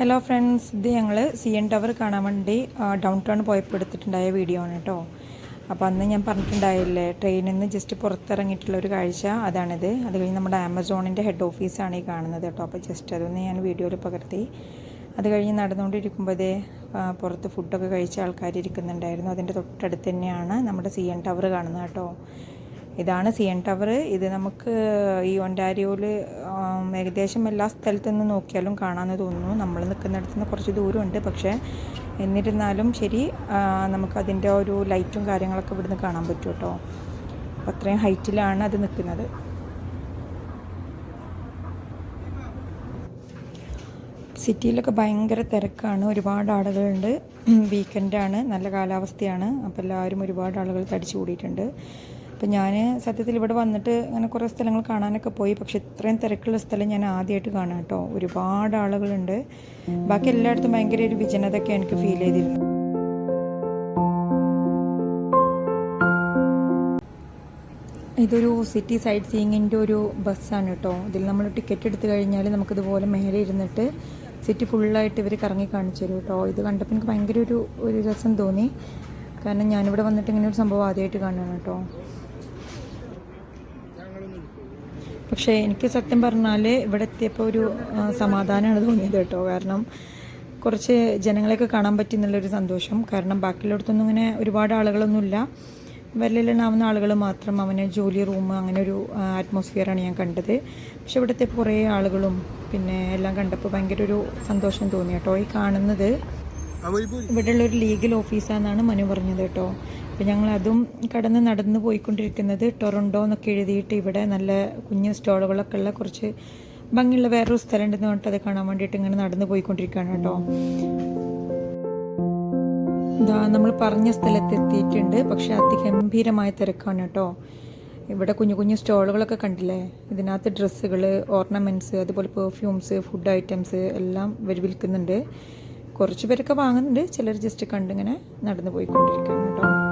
Hello friends ഇത് ഞങ്ങൾ C N tower കാണാൻ വേണ്ടി ഡൗൺ ടൗൺ പോയപ്പോൾ എടുത്തിട്ടുണ്ടായ വീഡിയോ ആണ് കേട്ടോ അപ്പോൾ അന്ന് ഞാൻ പറഞ്ഞിട്ടുണ്ടായില്ലേ ട്രെയിനിൽ നിന്ന് ജസ്റ്റ് പുറത്തിറങ്ങിയിട്ടുള്ള ഒരു കാഴ്ച അതാണിത്. അത് കഴിഞ്ഞ് നമ്മുടെ ആമസോണിന്റെ ഹെഡ് ഓഫീസാണ് ഈ കാണുന്നത് കേട്ടോ അപ്പോൾ ജസ്റ്റ് അതൊന്ന് ഞാൻ വീഡിയോയിൽ പകർത്തി. അത് കഴിഞ്ഞ് നടന്നുകൊണ്ടിരിക്കുമ്പോഴേ പുറത്ത് ഫുഡൊക്കെ കഴിച്ച ആൾക്കാർ ഇരിക്കുന്നുണ്ടായിരുന്നു. അതിന്റെ തൊട്ടടുത്ത് തന്നെയാണ് നമ്മുടെ സി എൻ ടവർ കാണുന്നത് കേട്ടോ ഇതാണ് സി എൻ ടവർ ഇത് നമുക്ക് ഈ ഒന്റാരിയോയിൽ ഏകദേശം എല്ലാ സ്ഥലത്തു നിന്ന് നോക്കിയാലും കാണാമെന്ന് തോന്നുന്നു. നമ്മൾ നിൽക്കുന്നിടത്ത് നിന്ന് കുറച്ച് ദൂരമുണ്ട്. പക്ഷേ എന്നിരുന്നാലും ശരി നമുക്കതിന്റെ ഒരു ലൈറ്റും കാര്യങ്ങളൊക്കെ ഇവിടുന്ന് കാണാൻ പറ്റും കേട്ടോ. അപ്പോൾ അത്രയും ഹൈറ്റിലാണ് അത് നിൽക്കുന്നത്. സിറ്റിയിലൊക്കെ ഭയങ്കര തിരക്കാണ്. ഒരുപാട് ആളുകളുണ്ട്. വീക്കെൻഡാണ് നല്ല കാലാവസ്ഥയാണ്. അപ്പോൾ എല്ലാവരും ഒരുപാട് ആളുകൾ തടിച്ചു കൂടിയിട്ടുണ്ട് അപ്പം ഞാൻ സത്യത്തിൽ ഇവിടെ വന്നിട്ട് അങ്ങനെ കുറേ സ്ഥലങ്ങൾ കാണാനൊക്കെ പോയി. പക്ഷെ ഇത്രയും തിരക്കുള്ള സ്ഥലം ഞാൻ ആദ്യമായിട്ട് കാണാം കേട്ടോ ഒരുപാട് ആളുകളുണ്ട്. ബാക്കി എല്ലായിടത്തും ഭയങ്കര ഒരു വിജനതൊക്കെ എനിക്ക് ഫീൽ ചെയ്തിരുന്നു. ഇതൊരു സിറ്റി സൈഡ് സീയിങ്ങിന്റെ ഒരു ബസ്സാണ് കേട്ടോ ഇതിൽ നമ്മൾ ടിക്കറ്റ് എടുത്തു കഴിഞ്ഞാൽ നമുക്കിതുപോലെ മേലെ ഇരുന്നിട്ട് സിറ്റി ഫുള്ളായിട്ട് ഇവർ കറങ്ങി കാണിച്ചു തരും കേട്ടോ ഇത് കണ്ടപ്പോൾ എനിക്ക് ഭയങ്കര ഒരു ഒരു രസം തോന്നി. കാരണം ഞാനിവിടെ വന്നിട്ട് ഇങ്ങനെ ഒരു സംഭവം ആദ്യമായിട്ട് കാണുകയാണ് കേട്ടോ പക്ഷേ എനിക്ക് സത്യം പറഞ്ഞാൽ ഇവിടെ എത്തിയപ്പോൾ ഒരു സമാധാനമാണ് തോന്നിയത് കേട്ടോ. കാരണം കുറച്ച് ജനങ്ങളെയൊക്കെ കാണാൻ പറ്റി എന്നുള്ളൊരു സന്തോഷം. കാരണം ബാക്കിയുള്ളിടത്തൊന്നും ഇങ്ങനെ ഒരുപാട് ആളുകളൊന്നുമില്ല. വെല്ലിലുണ്ടാവുന്ന ആളുകൾ മാത്രം അവന് ജോലി റൂം അങ്ങനെ ഒരു അറ്റ്മോസ്ഫിയറാണ് ഞാൻ കണ്ടത്. പക്ഷെ ഇവിടുത്തെ കുറേ ആളുകളും പിന്നെ എല്ലാം കണ്ടപ്പോൾ ഭയങ്കര ഒരു സന്തോഷം തോന്നി കേട്ടോ. ഈ കാണുന്നത് ഇവിടെയുള്ള ഒരു ലീഗൽ ഓഫീസാണെന്നാണ് മനു പറഞ്ഞത് കേട്ടോ. അപ്പം ഞങ്ങൾ അതും കടന്ന് നടന്ന് പോയിക്കൊണ്ടിരിക്കുന്നത് ടൊറൻഡോ എന്നൊക്കെ എഴുതിയിട്ട് ഇവിടെ നല്ല കുഞ്ഞ് സ്റ്റോളുകളൊക്കെ ഉള്ള കുറച്ച് ഭംഗിയുള്ള വേറൊരു സ്ഥലം ഉണ്ടെന്ന് പറഞ്ഞിട്ട് അത് കാണാൻ വേണ്ടിയിട്ട് ഇങ്ങനെ നടന്ന് പോയിക്കൊണ്ടിരിക്കുകയാണ് കേട്ടോ. ഇതാ നമ്മൾ പറഞ്ഞ സ്ഥലത്ത് എത്തിയിട്ടുണ്ട് പക്ഷെ അതിഗംഭീരമായ തിരക്കാണ് കേട്ടോ. ഇവിടെ കുഞ്ഞു കുഞ്ഞു സ്റ്റോളുകളൊക്കെ കണ്ടില്ലേ? ഇതിനകത്ത് ഡ്രസ്സുകൾ ഓർണമെന്റ്സ് അതുപോലെ പെർഫ്യൂംസ് ഫുഡ് ഐറ്റംസ് എല്ലാം വിൽക്കുന്നുണ്ട്. കുറച്ച് പേരൊക്കെ വാങ്ങുന്നുണ്ട്. ചിലർ ജസ്റ്റ് കണ്ടിങ്ങനെ നടന്നു പോയിക്കൊണ്ടിരിക്കുകയാണ് കേട്ടോ.